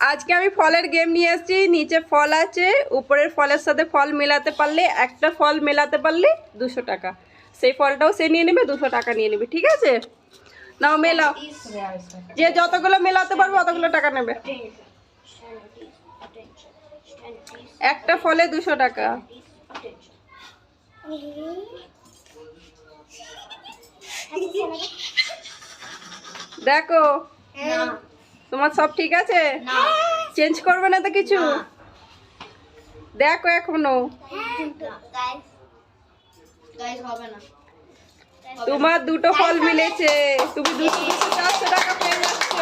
আজকে আমি ফলের গেম নিয়ে এসেছি। নিচে ফল আছে, উপরের ফলের সাথে ফল মেলাতে পারলে, একটা ফল মেলাতে পারলে দুশো টাকা। সেই ফলটাও সে নিয়ে নেবে, দুশো টাকা নিয়ে নেবে, ঠিক আছে? নাও, মেলাও। যে যতগুলো মেলাতে পারবে, অতগুলো টাকা নেবে। একটা ফলে দুশো টাকা। দেখো। তোমার সব ঠিক আছে? চেঞ্জ করবে না তো কিছু? দেখো এখনও। তোমার দুটো ফল মিলেছে। তুমি দুশো দুশো চারশো টাকা পেয়ে যাচ্ছ।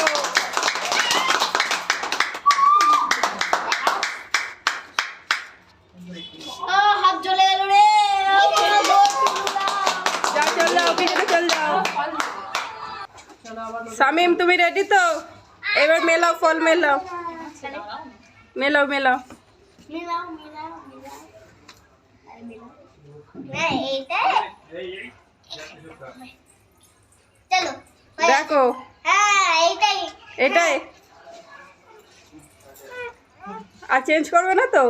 হাত চলে গেল রে। যা চল যাও পিছনে চল। যাও শামিম তুমি রেডি তো? এবার মেলাও ফল মেলাও। মেলাও মেলাও। দেখো। এটাই। আর চেঞ্জ করবে না তো?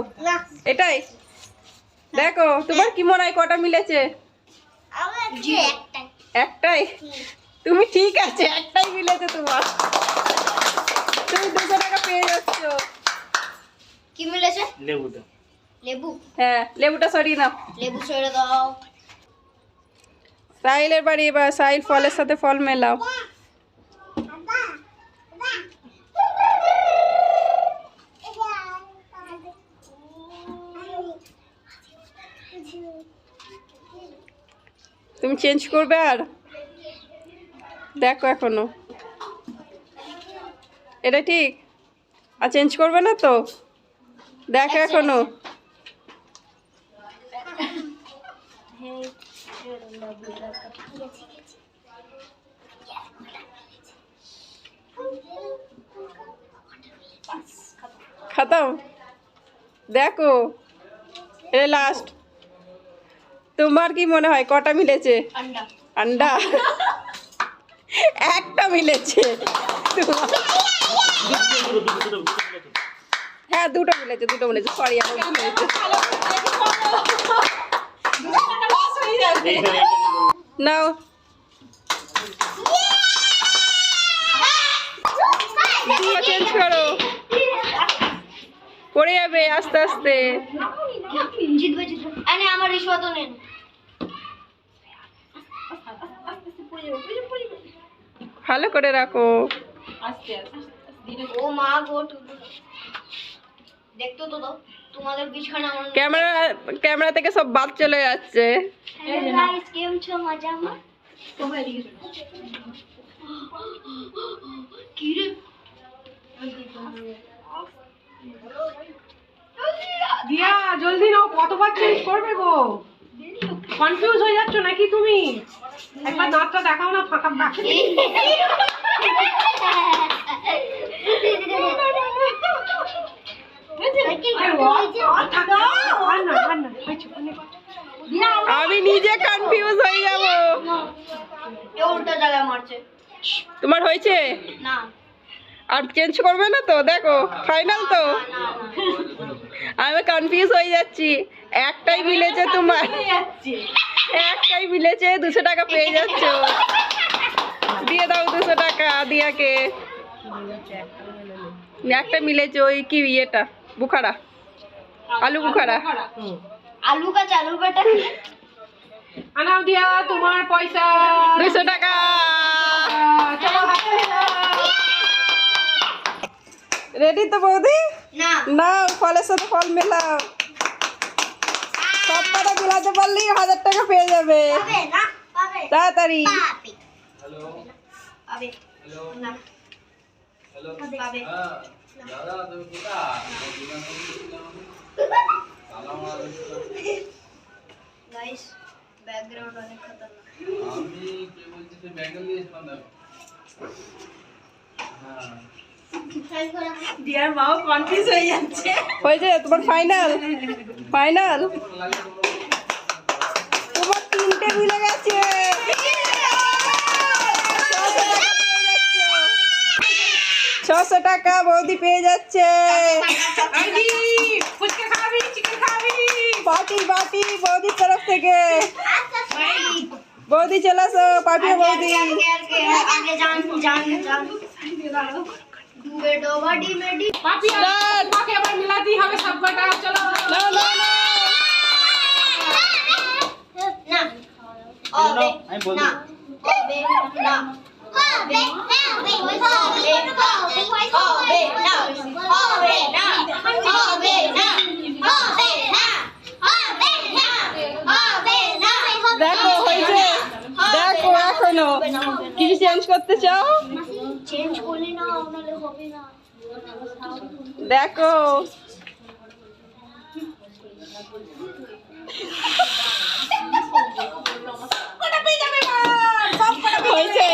এটাই। দেখো তোমার কি মনে হয় কটা মিলেছে? একটাই? তুমি ঠিক আছে একটাই মিলেছে তোমার। তুমি দুশো টাকা পেয়ে যাচ্ছ। কি মিলেছে? লেবুটা। লেবু? হ্যাঁ লেবুটা সরিয়ে নাও। লেবু ছেড়ে দাও। সাহিলের বাড়ি এবার সাহিল ফলের সাথে ফল মেলাও। তুমি চেঞ্জ করবে আর? দেখো এখনও। এটা ঠিক? আর চেঞ্জ করবে না তো? দেখো এখনও। খতম? দেখো। এটা লাস্ট তোমার কি মনে হয় কটা মিলেছে? আন্ডা। আন্ডা। একটা মিলেছে হ্যাঁ দুটো মিলেছে দুটো মিলেছে সরি আমার নাও চেঞ্জ করো পড়ে যাবে আস্তে আস্তে আমার ভালো করে রাখো। ও মা গো দেখতো তো তোমাদের বিছানা ক্যামেরা ক্যামেরা থেকে সব বাদ চলে যাচ্ছে। দিয়া জলদি নাও কতবার চেঞ্জ করবে গো? কনফিউজ হয়ে যাচ্ছ নাকি তুমি? একবার দাঁতটা দেখাও না ফাঁকা বাকি। আমি নিজে কনফিউজ হয়ে যাব। তোমার হয়েছে? না। আর চেঞ্জ করবে না তো দেখো ফাইনাল তো। আমি কনফিউজ হয়ে যাচ্ছি। একটাই মিলেছে তোমার একটাই মিলেছে দুশো টাকা পেয়ে যাচ্ছ। দিয়ে দাও দুশো টাকা দিয়াকে। একটা মিলেছে ওই কি ইয়েটা বুখারা আলু বুখারা। আলু কা চালু বেটা আনাও দিয়া তোমার পয়সা। দুশো টাকা। চলো হাতে। রেডি তো বৌদি না না ফলের সাথে ফল মেলাও সব কটা মিলাতে পারলেই হাজার টাকা পেয়ে যাবে পাবে না পাবে তাড়াতাড়ি পাবে পাবে না পাবে গাইস ব্যাকগ্রাউন্ড অনেক খতরনাক। আমি কে বলছি তুই ব্যাঙ্গেল দিয়েছিলাম দেখো হ্যাঁ। দিয়ার মাও কনফিউজ হয়ে যাচ্ছে হয়েছে তোমার ফাইনাল ফাইনাল তোমার তিনটে মিলে গেছে ছশো টাকা বৌদি পেয়ে যাচ্ছে পার্টি পার্টি বৌদির তরফ থেকে বৌদি চলে আসো পাঠিয়ে বৌদি বেডো বাডি মেডি পাপি তোমাকে আবার মিলাতেই হবে সবটা চলো না। না। না। আমি বলি না। হবে না। হবে দেখো হয়েছে। দেখো এখনও। কিছু চেঞ্জ করতে চাও? চেঞ্জ করলি না নাহলে হবে না। দেখো। হয়েছে।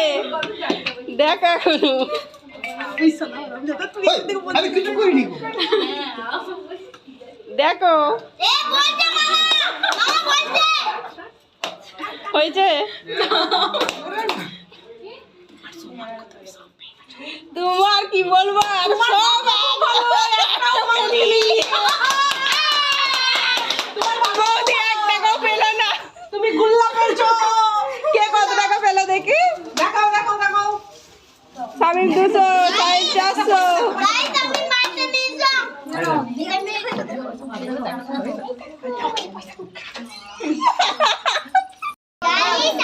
দেখো এখনও। হয়েছে। তোমার কি বলব? আর সব তুমি গুল্লা পেয়েছ কে কত টাকা পেল দেখি? দেখাও দেখাও দেখাও। স্বামী দুশো সাইড চারশো। আমি মাইতে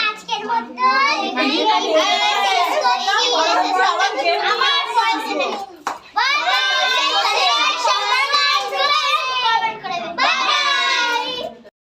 আজকের মতো 我们管了别人，妈妈管你。